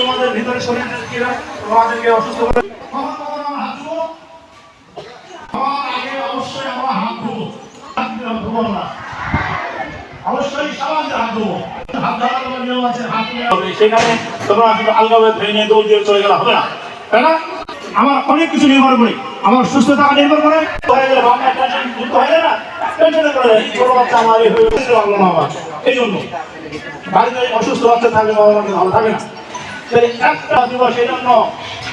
তোমাদের ভিতরে তোমাদেরকে অসুস্থ করে আমরা। সেখানে তোমরা আলগাভাবে নিয়ে দৌড় দিয়ে চলে গেলে হবে না তাই না অনেক কিছু নির্ভর করে আমার সুস্থ থাকা নির্ভর করে হয়ে হয়ে হয়ে এই জন্য বাড়িতে অসুস্থ বাচ্চা থাকলে বাবা মাকে ভালো থাকে না। একটা দিবস এই জন্য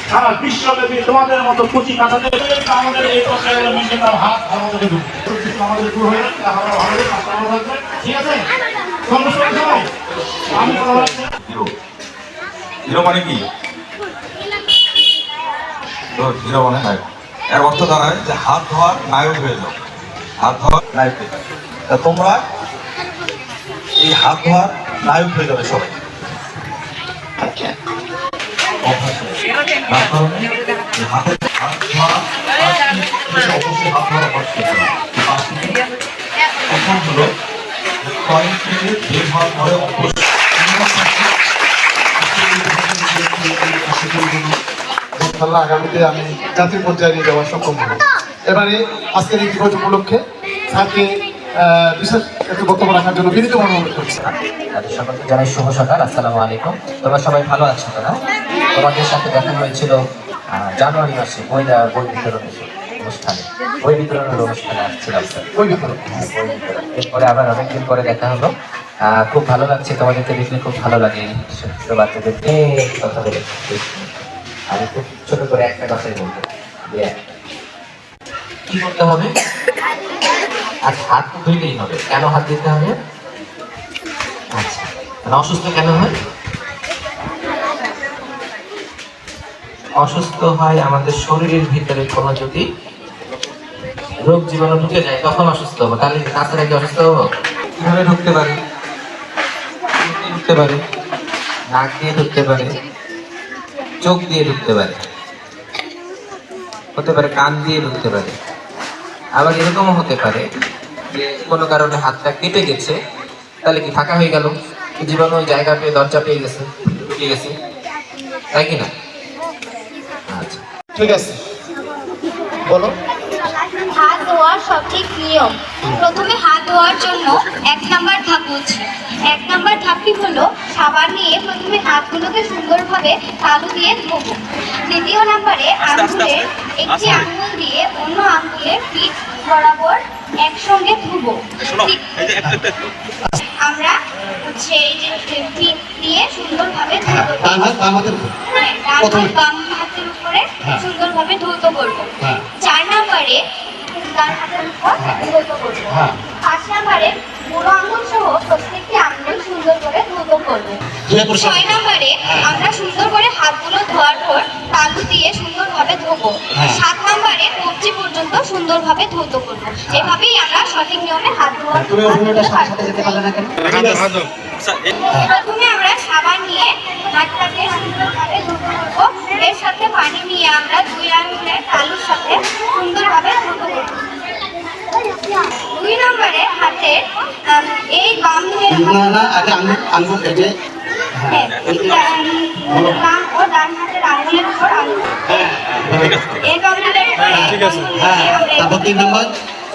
সারা বিশ্বব্যাপী তোমাদের মতো কুচি কাঁচাতে আমাদের এই হাত আমাদের দূর হয়ে ঠিক মানে মানে হাত ধোয়ার নায়ক হয়ে যাও। হাত ধোয়ার নায়ক তোমরা এই হাত ধোয়ার নায়ক হয়ে যাবে সবাই। হলো কয়েক মিনিট বের হওয়ার পরে ইনশাল্লাহ আগামীতে আমি জাতীয় পর্যায়ে নিয়ে যাওয়ার সক্ষম হব। এবারে আজকের এই দিবস উপলক্ষে স্যারকে আহ, বিশেষ একটু বক্তব্য রাখার জন্য বিনীত অনুরোধ করছি। সকলকে জানাই শুভ সকাল আসসালামু আলাইকুম। তোমরা সবাই ভালো আছো তো না? তোমাদের সাথে দেখা হয়েছিল জানুয়ারি মাসে বই বই বিতরণের অনুষ্ঠানে। বই বিতরণের অনুষ্ঠানে আসছিলাম বিতরণ। বই বিতরণ। এরপরে আবার অনেকদিন পরে দেখা হলো। খুব ভালো লাগছে তোমাদেরকে দেখলে খুব ভালো লাগে। ছোট বাচ্চাদেরকে কথা বলে। আমি খুব ছোট করে একটা কথাই বলব। কি করতে হবে? আজ হাত তো ধুইলেই হবে। কেন হাত দিতে হবে? আচ্ছা অসুস্থ কেন হয়? অসুস্থ হয় আমাদের শরীরের ভিতরে কোনো যদি রোগ জীবাণু ঢুকে যায় তখন অসুস্থ হব। তাহলে তাছাড়া কি অসুস্থ হব? কীভাবে ঢুকতে পারে? ঢুকতে পারে? নাক দিয়ে ঢুকতে পারে চোখ দিয়ে ঢুকতে পারে হতে পারে কান দিয়ে ঢুকতে পারে। আবার এরকমও হতে পারে যে কোনো কারণে হাতটা কেটে গেছে, তাহলে কি ফাঁকা হয়ে গেল? জীবাণু জায়গা পেয়ে, দরজা পেয়ে গেছে, ঢুকে গেছে। তাই কি না? আচ্ছা। ঠিক আছে। বলো। ধোয়ার সঠিক নিয়ম। প্রথমে হাত ধোয়ার জন্য এক নাম্বার ধাপ বলছি এক নাম্বার ধাপটি হলো সাবান নিয়ে প্রথমে হাতগুলোকে সুন্দরভাবে তালু দিয়ে ধোবো। দ্বিতীয় নাম্বারে আঙ্গুলের একটি আঙুল দিয়ে অন্য আঙ্গুলের পিঠ বরাবর একসঙ্গে ধুবো। আমরা হচ্ছে এই যে পিঠ দিয়ে সুন্দরভাবে হ্যাঁ ধুবো। ডান হাত বাম হাতের হ্যাঁ। হাত বাম হাতের উপরে হ্যাঁ। সুন্দরভাবে ধৌত করব। হ্যাঁ। চার নম্বরে ডান হাতের উপর হ্যাঁ। করব। পাঁচ নম্বরে বুড়ো আঙুল সহ প্রত্যেকটি আঙুল সুন্দর করে ধৌত করব। ছয় নম্বরে হ্যাঁ। আমরা সুন্দর করে হাতগুলো ধোয়ার পর তালু দিয়ে সুন্দরভাবে ধোবো। হ্যাঁ। সাত নম্বরে কবজি পর্যন্ত সুন্দরভাবে ধৌত করব। এভাবেই আমরা সঠিক নিয়মে হাত ধোয়া প্রথমে আমরা সাবান নিয়ে হাতটাকে সুন্দরভাবে ধুতে করব এর সাথে পানি নিয়ে আমরা দুই আঙুলের তালুর সাথে সুন্দরভাবে ধুতে করব দুই নম্বরে হাতে এই বাম না না আগে আঙ্গুল আঙ্গুল কেটে হ্যাঁ, বাম আঙুল। হ্যাঁ হ্যাঁ তারপর তিন নম্বর।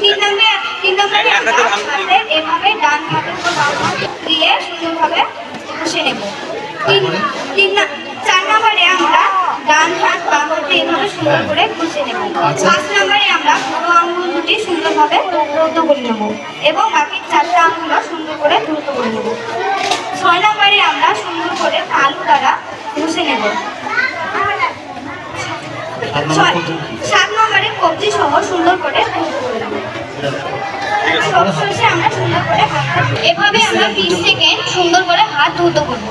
তিন নম্বরে তিন নম্বরে এভাবে ডান হাতের উপর বাম হাত দিয়ে সুন্দরভাবে ঘষে নেব। তিন তিন না- চার নম্বরে আমরা ডান হাত বাম হাতে এভাবে সুন্দর করে ঘষে নেব আচ্ছা। পাঁচ নম্বরে আমরা বুড়ো আঙুল দুটি সুন্দরভাবে দ্রুত করে নেব এবং বাকি চারটা আঙুলও সুন্দর করে দ্রুত করে নেব। ছয় নম্বরে আমরা সুন্দর করে আলু দ্বারা ঘষে নেব। সাত নম্বর কবজি সহ সুন্দর করে সবশেষে আমরা সুন্দর করে এভাবে আমরা বিশ সেকেন্ড সুন্দর করে হাত ধুতো করব।